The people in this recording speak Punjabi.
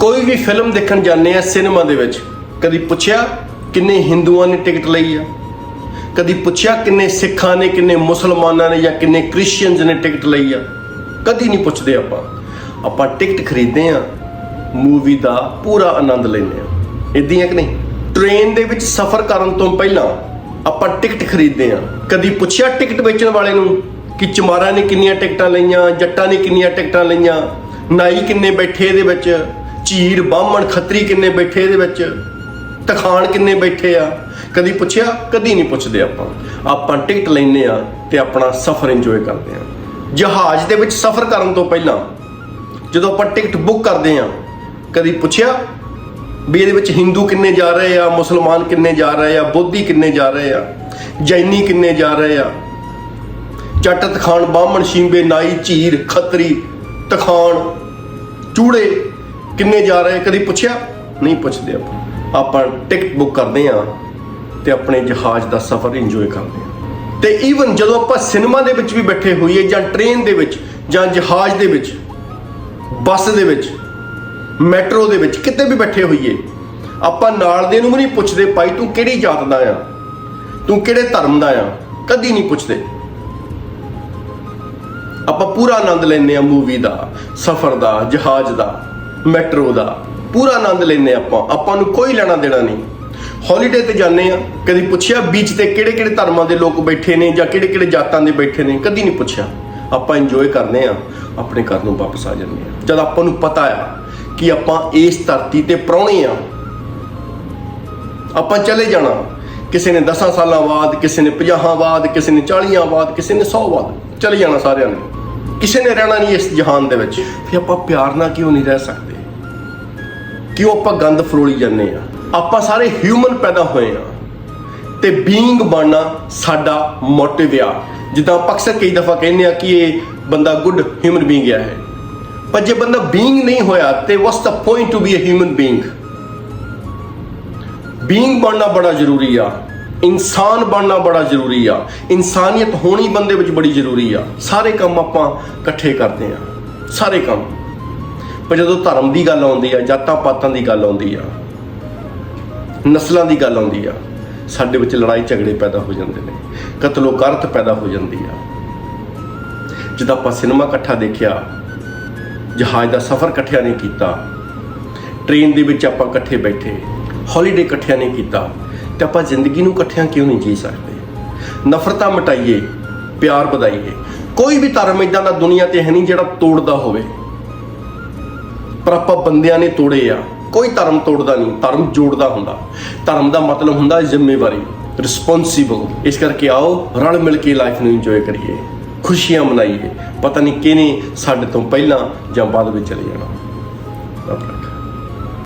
ਕੋਈ ਵੀ ਫਿਲਮ ਦੇਖਣ ਜਾਂਦੇ ਆ ਸਿਨੇਮਾ ਦੇ ਵਿੱਚ, ਕਦੀ ਪੁੱਛਿਆ ਕਿੰਨੇ ਹਿੰਦੂਆਂ ਨੇ ਟਿਕਟ ਲਈ ਆ? ਕਦੀ ਪੁੱਛਿਆ ਕਿੰਨੇ ਸਿੱਖਾਂ ਨੇ, ਕਿੰਨੇ ਮੁਸਲਮਾਨਾਂ ਨੇ ਜਾਂ ਕਿੰਨੇ ਕ੍ਰਿਸਚੀਅਨਸ ਨੇ ਟਿਕਟ ਲਈ ਆ? ਕਦੀ ਨਹੀਂ ਪੁੱਛਦੇ ਆਪਾਂ। ਆਪਾਂ ਟਿਕਟ ਖਰੀਦਦੇ ਆ, ਮੂਵੀ ਦਾ ਪੂਰਾ ਆਨੰਦ ਲੈਂਦੇ ਆ। ਇਦਾਂ ਕਿ ਨਹੀਂ? ਟ੍ਰੇਨ ਦੇ ਵਿੱਚ ਸਫ਼ਰ ਕਰਨ ਤੋਂ ਪਹਿਲਾਂ ਆਪਾਂ ਟਿਕਟ ਖਰੀਦਦੇ ਆ। ਕਦੀ ਪੁੱਛਿਆ ਟਿਕਟ ਵੇਚਣ ਵਾਲੇ ਨੂੰ ਕਿ ਚਮਾਰਾਂ ਨੇ ਕਿੰਨੀਆਂ ਟਿਕਟਾਂ ਲਈਆਂ, ਜੱਟਾਂ ਨੇ ਕਿੰਨੀਆਂ ਟਿਕਟਾਂ ਲਈਆਂ? ਨਾਈ ਕਿੰਨੇ ਬੈਠੇ ਇਹਦੇ ਵਿੱਚ? ਝੀਰ ਬਾਹਮਣ ਖੱਤਰੀ ਕਿੰਨੇ ਬੈਠੇ ਇਹਦੇ ਵਿੱਚ? ਤਖਾਨ ਕਿੰਨੇ ਬੈਠੇ ਆ? ਕਦੀ ਪੁੱਛਿਆ? ਕਦੀ ਨਹੀਂ ਪੁੱਛਦੇ ਆਪਾਂ। ਆਪਾਂ ਟਿਕਟ ਲੈਨੇ ਆ ਤੇ ਆਪਣਾ ਸਫ਼ਰ ਇੰਜੋਏ ਕਰਦੇ ਆ। ਜਹਾਜ਼ ਦੇ ਵਿੱਚ ਸਫ਼ਰ ਕਰਨ ਤੋਂ ਪਹਿਲਾਂ ਜਦੋਂ ਆਪਾਂ ਟਿਕਟ ਬੁੱਕ ਕਰਦੇ ਆ, ਕਦੀ ਪੁੱਛਿਆ ਵੀ ਇਹਦੇ ਵਿੱਚ ਹਿੰਦੂ ਕਿੰਨੇ ਜਾ ਰਹੇ ਆ, ਮੁਸਲਮਾਨ ਕਿੰਨੇ ਜਾ ਰਹੇ ਆ, ਬੋਧੀ ਕਿੰਨੇ ਜਾ ਰਹੇ ਆ, ਜੈਨੀ ਕਿੰਨੇ ਜਾ ਰਹੇ ਆ? ਜੱਟ ਤਖਾਨ, ਬਾਹਮਣ, ਸ਼ੀਂਬੇ, ਨਾਈ, ਝੀਰ, ਖੱਤਰੀ, ਤਖਾਨ, ਚੂੜੇ ਕਿੰਨੇ ਜਾ ਰਹੇ ਕਦੀ ਪੁੱਛਿਆ? ਨਹੀਂ ਪੁੱਛਦੇ ਆਪਾਂ। ਆਪਾਂ ਟਿਕਟ ਬੁੱਕ ਕਰਦੇ ਆ ਤੇ ਆਪਣੇ ਜਹਾਜ਼ ਦਾ ਸਫ਼ਰ ਇੰਜੋਏ ਕਰਦੇ ਆ ਤੇ ਈਵਨ ਜਦੋਂ ਆਪਾਂ ਸਿਨੇਮਾ ਦੇ ਵਿੱਚ ਵੀ ਬੈਠੇ ਹੋਈਏ ਜਾਂ ਟ੍ਰੇਨ ਦੇ ਵਿੱਚ ਜਾਂ ਜਹਾਜ਼ ਦੇ ਵਿੱਚ, ਬੱਸ ਦੇ ਵਿੱਚ, ਮੈਟਰੋ ਦੇ ਵਿੱਚ, ਕਿਤੇ ਵੀ ਬੈਠੇ ਹੋਈਏ, ਆਪਾਂ ਨਾਲ ਦੇ ਨੂੰ ਵੀ ਨਹੀਂ ਪੁੱਛਦੇ, ਭਾਈ, ਤੂੰ ਕਿਹੜੀ ਜਾਤ ਦਾ ਆ? ਤੂੰ ਕਿਹੜੇ ਧਰਮ ਦਾ ਆ? ਕਦੀ ਨਹੀਂ ਪੁੱਛਦੇ। ਆਪਾਂ ਪੂਰਾ ਆਨੰਦ ਲੈਂਦੇ ਆ ਮੂਵੀ ਦਾ, ਸਫ਼ਰ ਦਾ, ਜਹਾਜ਼ ਦਾ। ਮੈਟਰੋ ਦਾ। ਪੂਰਾ ਆਨੰਦ ਲੈਂਦੇ ਆਪਾਂ। ਆਪਾਂ ਨੂੰ ਕੋਈ ਲੈਣਾ ਦੇਣਾ ਨਹੀਂ। ਹੌਲੀਡੇ ਤੇ ਜਾਂਦੇ ਆ ਕਦੀ ਪੁੱਛਿਆ ਬੀਚ ਤੇ ਕਿਹੜੇ ਕਿਹੜੇ ਧਰਮਾਂ ਦੇ ਲੋਕ ਬੈਠੇ ਨੇ ਜਾਂ ਕਿਹੜੇ ਕਿਹੜੇ ਜਾਤਾਂ ਦੇ ਬੈਠੇ ਨੇ? ਕਦੀ ਨਹੀਂ ਪੁੱਛਿਆ। ਆਪਾਂ ਇੰਜੋਏ ਕਰਦੇ ਆ ਆਪਣੇ ਘਰ ਨੂੰ ਵਾਪਸ ਆ ਜਾਂਦੇ ਆ ਜਦ ਆਪਾਂ ਨੂੰ ਪਤਾ ਆ ਕਿ ਆਪਾਂ ਇਸ ਧਰਤੀ ਤੇ ਪ੍ਰਾਹੁਣੇ ਆ ਆਪਾਂ ਚਲੇ ਜਾਣਾ। ਕਿਸੇ ਨੇ 10 ਸਾਲਾਂ ਬਾਅਦ, ਕਿਸੇ ਨੇ 50 ਬਾਅਦ, ਕਿਸੇ ਨੇ 40 ਬਾਅਦ, ਕਿਸੇ ਨੇ 100 ਬਾਅਦ। ਚਲੇ ਜਾਣਾ ਸਾਰਿਆਂ ਨੇ। ਕਿਸੇ ਨੇ ਰਹਿਣਾ ਨਹੀਂ ਇਸ ਜਹਾਨ ਦੇ ਵਿੱਚ। ਫਿਰ ਆਪਾਂ ਪਿਆਰ ਨਾਲ ਕਿਉਂ ਨਹੀਂ ਰਹਿ ਸਕਦੇ? ਕਿਉਂ ਆਪਾਂ ਗੰਦ ਫਰੋਲੀ ਜਾਂਦੇ ਆ ਆਪਾਂ ਸਾਰੇ ਹਿਊਮਨ ਪੈਦਾ ਹੋਏ ਆ ਤੇ ਬੀਇੰਗ ਬਣਨਾ ਸਾਡਾ ਮੋਟਿਵ ਆ। ਜਿੱਦਾਂ ਆਪਾਂ ਅਕਸਰ ਕਈ ਦਫਾ ਕਹਿੰਦੇ ਆ ਕਿ ਇਹ ਬੰਦਾ ਗੁੱਡ ਹਿਊਮਨ ਬੀਇੰਗ ਹੈ ਪਰ ਜੇ ਬੰਦਾ ਬੀਇੰਗ ਨਹੀਂ ਹੋਇਆ, ਤੇ what's the point to be a human being being ਬਣਨਾ ਬੜਾ ਜ਼ਰੂਰੀ ਆ। ਇਨਸਾਨ ਬਣਨਾ ਬੜਾ ਜ਼ਰੂਰੀ ਆ। ਇਨਸਾਨੀਅਤ ਹੋਣੀ ਬੰਦੇ ਵਿੱਚ ਬੜੀ ਜ਼ਰੂਰੀ ਆ। ਸਾਰੇ ਕੰਮ ਆਪਾਂ ਇਕੱਠੇ ਕਰਦੇ ਆ। ਸਾਰੇ ਕੰਮ। ਪਰ ਜਦੋਂ ਧਰਮ ਦੀ ਗੱਲ ਆਉਂਦੀ ਆ, ਜਾਤਾਂ ਪਾਤਾਂ ਦੀ ਗੱਲ ਆਉਂਦੀ ਆ, ਨਸਲਾਂ ਦੀ ਗੱਲ ਆਉਂਦੀ ਆ, ਸਾਡੇ ਵਿੱਚ ਲੜਾਈ ਝਗੜੇ ਪੈਦਾ ਹੋ ਜਾਂਦੇ ਨੇ ਕਤਲੋ ਕਰਤ ਪੈਦਾ ਹੋ ਜਾਂਦੀ ਆ। ਜਦੋਂ ਆਪਾਂ ਸਿਨੇਮਾ ਇਕੱਠਾ ਦੇਖਿਆ, ਜਹਾਜ਼ ਦਾ ਸਫ਼ਰ ਇਕੱਠਿਆਂ ਨਹੀਂ ਕੀਤਾ, ਟ੍ਰੇਨ ਦੇ ਵਿੱਚ ਆਪਾਂ ਇਕੱਠੇ ਬੈਠੇ ਹੌਲੀਡੇ ਇਕੱਠਿਆਂ ਨਹੀਂ ਕੀਤਾ ਤੇ ਆਪਾਂ ਜ਼ਿੰਦਗੀ ਨੂੰ ਇਕੱਠਿਆਂ ਕਿਉਂ ਨਹੀਂ ਜੀ ਸਕਦੇ? ਨਫ਼ਰਤਾਂ ਮਟਾਈਏ, ਪਿਆਰ ਵਧਾਈਏ। ਕੋਈ ਵੀ ਧਰਮ ਇਦਾਂ ਦਾ ਦੁਨੀਆ ਤੇ ਹੈ ਨਹੀਂ ਜਿਹੜਾ ਤੋੜਦਾ ਹੋਵੇ। ਪਰ ਆਪਾਂ ਬੰਦਿਆਂ ਨੇ ਤੋੜੇ ਆ। ਕੋਈ ਧਰਮ ਤੋੜਦਾ ਨਹੀਂ, ਧਰਮ ਜੋੜਦਾ ਹੁੰਦਾ। ਧਰਮ ਦਾ ਮਤਲਬ ਹੁੰਦਾ ਜ਼ਿੰਮੇਵਾਰੀ ਰਿਸਪੌਂਸੀਬਲ ਇਸ ਕਰਕੇ ਆਓ, ਰਲ ਮਿਲ ਕੇ ਲਾਈਫ ਨੂੰ ਇੰਜੋਏ ਕਰੀਏ। ਖੁਸ਼ੀਆਂ ਮਨਾਈਏ। ਪਤਾ ਨਹੀਂ ਕਿਹਨੇ ਸਾਡੇ ਤੋਂ ਪਹਿਲਾਂ ਜਾਂ ਬਾਅਦ ਵਿੱਚ ਚਲੇ ਜਾਣਾ।